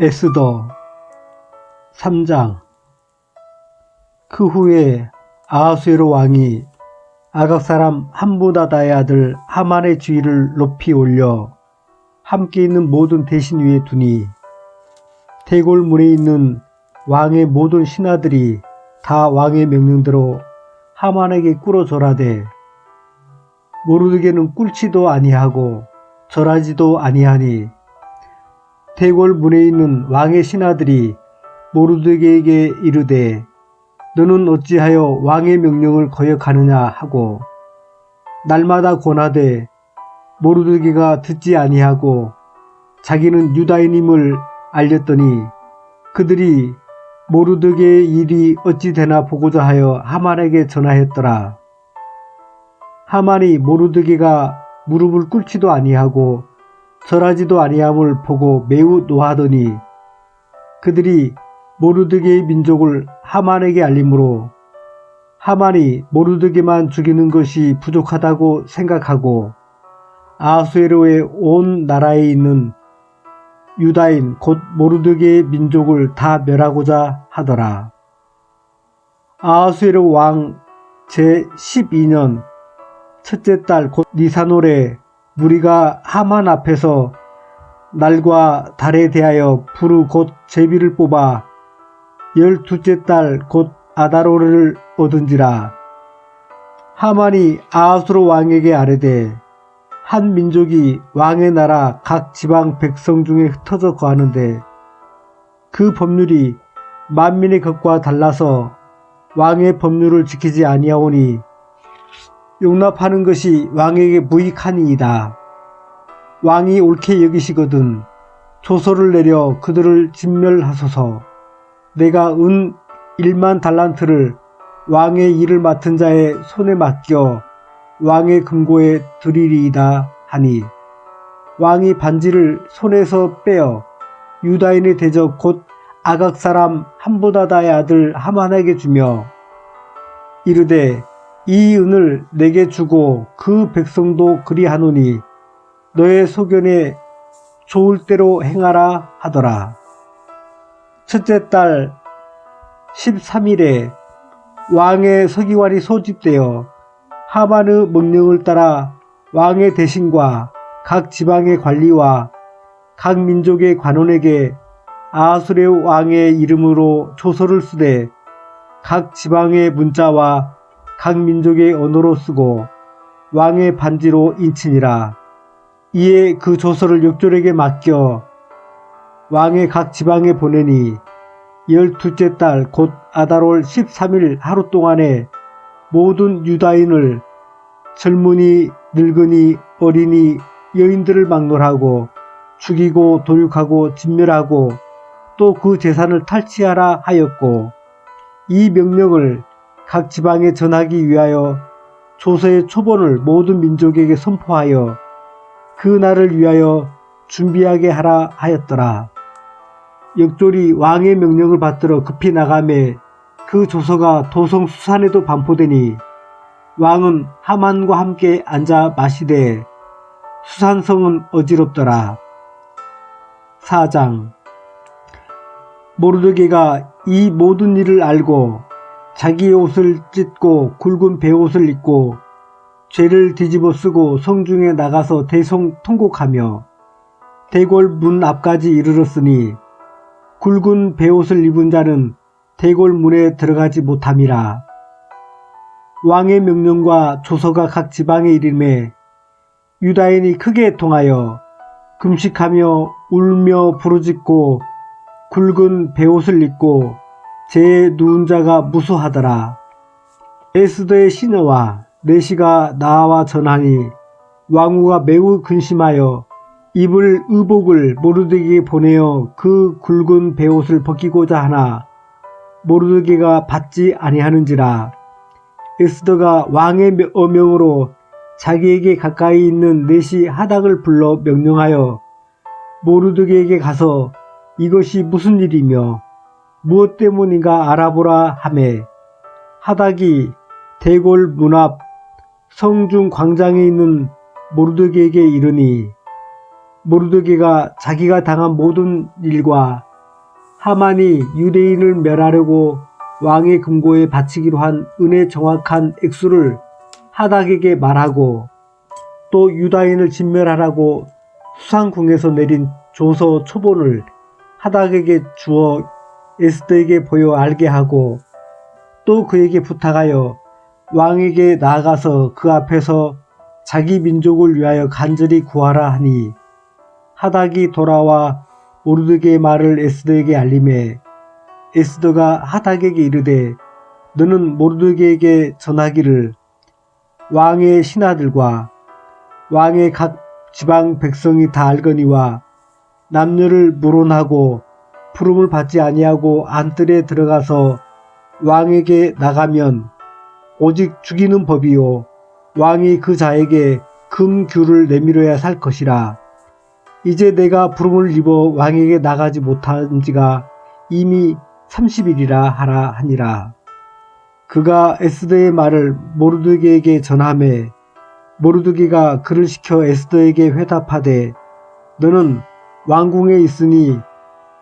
에스더 3장. 그 후에 아하수에로 왕이 아각 사람 함보다다의 아들 하만의 주의를 높이 올려 함께 있는 모든 대신 위에 두니 대골문에 있는 왕의 모든 신하들이 다 왕의 명령대로 하만에게 꿇어 절하되 모르드게는 꿇지도 아니하고 절하지도 아니하니 대궐 문에 있는 왕의 신하들이 모르드게에게 이르되 너는 어찌하여 왕의 명령을 거역하느냐 하고 날마다 권하되 모르드게가 듣지 아니하고 자기는 유다인임을 알렸더니 그들이 모르드게의 일이 어찌 되나 보고자 하여 하만에게 전하였더라. 하만이 모르드게가 무릎을 꿇지도 아니하고 절하지도 아니함을 보고 매우 노하더니 그들이 모르드게의 민족을 하만에게 알림으로 하만이 모르드게만 죽이는 것이 부족하다고 생각하고 아수에로의 온 나라에 있는 유다인 곧 모르드게의 민족을 다 멸하고자 하더라. 아수에로 왕 제12년 첫째 달 곧 니사노레 무리가 하만 앞에서 날과 달에 대하여 부르 곧 제비를 뽑아 열두째 달 곧 아다로를 얻은지라. 하만이 아하수로 왕에게 아뢰되 한 민족이 왕의 나라 각 지방 백성 중에 흩어져 거하는데 그 법률이 만민의 것과 달라서 왕의 법률을 지키지 아니하오니 용납하는 것이 왕에게 무익하니이다. 왕이 옳게 여기시거든 조서를 내려 그들을 진멸하소서. 내가 은 1만 달란트를 왕의 일을 맡은 자의 손에 맡겨 왕의 금고에 드리리이다 하니 왕이 반지를 손에서 빼어 유다인의 대적 곧 아각 사람 함보다다의 아들 하만에게 주며 이르되 이 은을 내게 주고 그 백성도 그리하노니 너의 소견에 좋을 대로 행하라 하더라. 첫째 달 13일에 왕의 서기관이 소집되어 하만의 명령을 따라 왕의 대신과 각 지방의 관리와 각 민족의 관원에게 아수레 왕의 이름으로 조서를 쓰되 각 지방의 문자와 각 민족의 언어로 쓰고 왕의 반지로 인치니라. 이에 그 조서를 역졸에게 맡겨 왕의 각 지방에 보내니 열두째 달 곧 아달월 13일 하루 동안에 모든 유다인을 젊은이, 늙은이, 어린이, 여인들을 막론하고 죽이고 도륙하고 진멸하고 또 그 재산을 탈취하라 하였고 이 명령을 각 지방에 전하기 위하여 조서의 초본을 모든 민족에게 선포하여 그 날을 위하여 준비하게 하라 하였더라. 역졸이 왕의 명령을 받들어 급히 나가매 그 조서가 도성 수산에도 반포되니 왕은 하만과 함께 앉아 마시되 수산성은 어지럽더라. 4장 모르드게가 이 모든 일을 알고 자기의 옷을 찢고 굵은 베옷을 입고 죄를 뒤집어 쓰고 성중에 나가서 대성 통곡하며 대궐 문 앞까지 이르렀으니 굵은 베옷을 입은 자는 대궐 문에 들어가지 못함이라. 왕의 명령과 조서가 각 지방에 이름에 유다인이 크게 통하여 금식하며 울며 부르짖고 굵은 베옷을 입고 제 누운 자가 무수하더라. 에스더의 시녀와 내시가 나와 전하니 왕후가 매우 근심하여 입을 의복을 모르드게에 보내어 그 굵은 베옷을 벗기고자 하나 모르드게가 받지 아니하는지라 에스더가 왕의 어명으로 자기에게 가까이 있는 내시 하닥을 불러 명령하여 모르드게에게 가서 이것이 무슨 일이며 무엇 때문인가 알아보라 하매 하닥이 대골 문 앞 성중 광장에 있는 모르드게에게 이르니 모르드게가 자기가 당한 모든 일과 하만이 유대인을 멸하려고 왕의 금고에 바치기로 한 은혜 정확한 액수를 하닥에게 말하고 또 유다인을 진멸하라고 수상궁에서 내린 조서 초본을 하닥에게 주어 에스더에게 보여 알게 하고 또 그에게 부탁하여 왕에게 나아가서 그 앞에서 자기 민족을 위하여 간절히 구하라 하니 하닥이 돌아와 모르드게의 말을 에스더에게 알림해 에스더가 하닥에게 이르되 너는 모르드게에게 전하기를 왕의 신하들과 왕의 각 지방 백성이 다 알거니와 남녀를 물론하고 부름을 받지 아니하고 안뜰에 들어가서 왕에게 나가면 오직 죽이는 법이요. 왕이 그 자에게 금규를 내밀어야 살 것이라. 이제 내가 부름을 입어 왕에게 나가지 못한 지가 이미 30일이라 하라 하니라. 그가 에스더의 말을 모르드게에게 전함에 모르드게가 그를 시켜 에스더에게 회답하되 너는 왕궁에 있으니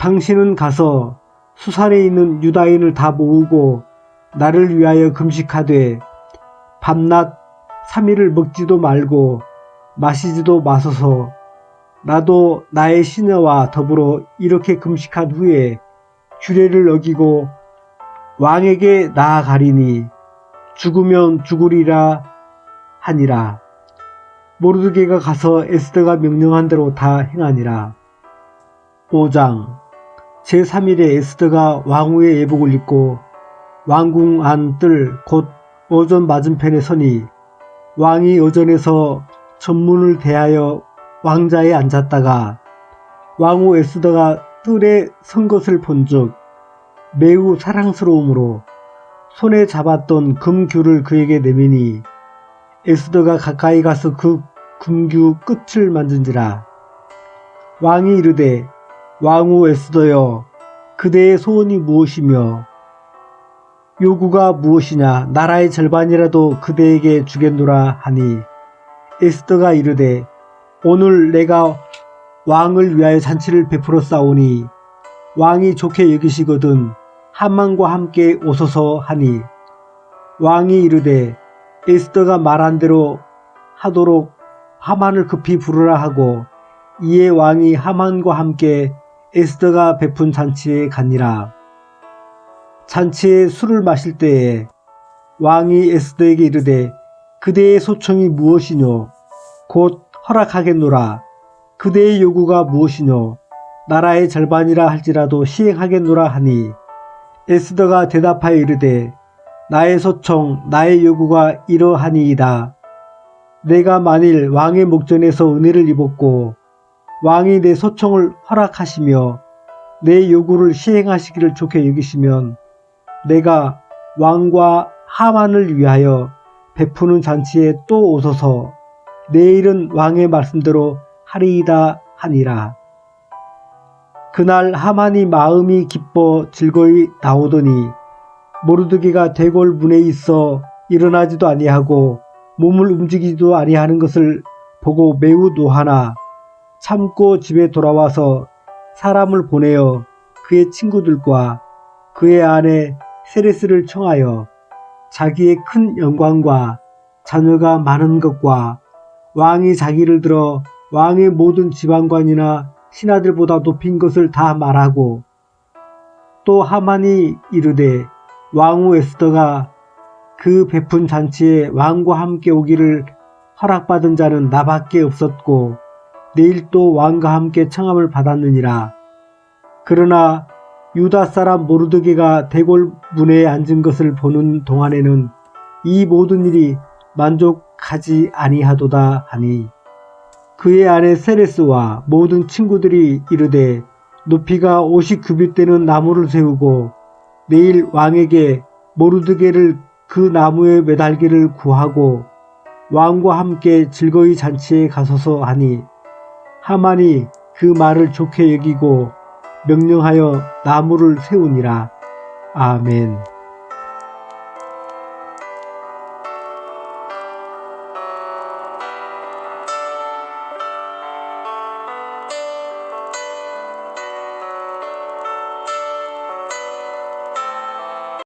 당신은 가서 수산에 있는 유다인을 다 모으고 나를 위하여 금식하되 밤낮 3일을 먹지도 말고 마시지도 마소서 나도 나의 시녀와 더불어 이렇게 금식한 후에 규례를 어기고 왕에게 나아가리니 죽으면 죽으리라 하니라. 모르드게가 가서 에스더가 명령한 대로 다 행하니라. 5장 제3일에 에스더가 왕후의 예복을 입고 왕궁 안 뜰 곧 어전 맞은편에 서니 왕이 어전에서 전문을 대하여 왕자에 앉았다가 왕후 에스더가 뜰에 선 것을 본즉 매우 사랑스러움으로 손에 잡았던 금규를 그에게 내미니 에스더가 가까이 가서 그 금규 끝을 만진지라 왕이 이르되 왕후 에스더여 그대의 소원이 무엇이며 요구가 무엇이냐 나라의 절반이라도 그대에게 주겠노라 하니 에스더가 이르되 오늘 내가 왕을 위하여 잔치를 베풀어 싸우니 왕이 좋게 여기시거든 하만과 함께 오소서 하니 왕이 이르되 에스더가 말한 대로 하도록 하만을 급히 부르라 하고 이에 왕이 하만과 함께 에스더가 베푼 잔치에 가니라. 잔치에 술을 마실 때에 왕이 에스더에게 이르되 그대의 소청이 무엇이뇨? 곧 허락하겠노라. 그대의 요구가 무엇이뇨? 나라의 절반이라 할지라도 시행하겠노라 하니 에스더가 대답하여 이르되 나의 소청, 나의 요구가 이러하니이다. 내가 만일 왕의 목전에서 은혜를 입었고 왕이 내 소청을 허락하시며 내 요구를 시행하시기를 좋게 여기시면 내가 왕과 하만을 위하여 베푸는 잔치에 또 오소서 내일은 왕의 말씀대로 하리이다 하니라. 그날 하만이 마음이 기뻐 즐거이 나오더니 모르드게가 대궐 문에 있어 일어나지도 아니하고 몸을 움직이지도 아니하는 것을 보고 매우 노하나 참고 집에 돌아와서 사람을 보내어 그의 친구들과 그의 아내 세레스를 청하여 자기의 큰 영광과 자녀가 많은 것과 왕이 자기를 들어 왕의 모든 지방관이나 신하들보다 높인 것을 다 말하고 또 하만이 이르되 왕후 에스더가 그 베푼 잔치에 왕과 함께 오기를 허락받은 자는 나밖에 없었고 내일 또 왕과 함께 청함을 받았느니라. 그러나 유다 사람 모르드게가 대궐 문에 앉은 것을 보는 동안에는 이 모든 일이 만족하지 아니하도다 하니 그의 아내 세레스와 모든 친구들이 이르되 높이가 50규빗 되는 나무를 세우고 내일 왕에게 모르드게를 그 나무에 매달기를 구하고 왕과 함께 즐거이 잔치에 가소서 하니 하만이 그 말을 좋게 여기고 명령하여 나무를 세우니라. 아멘.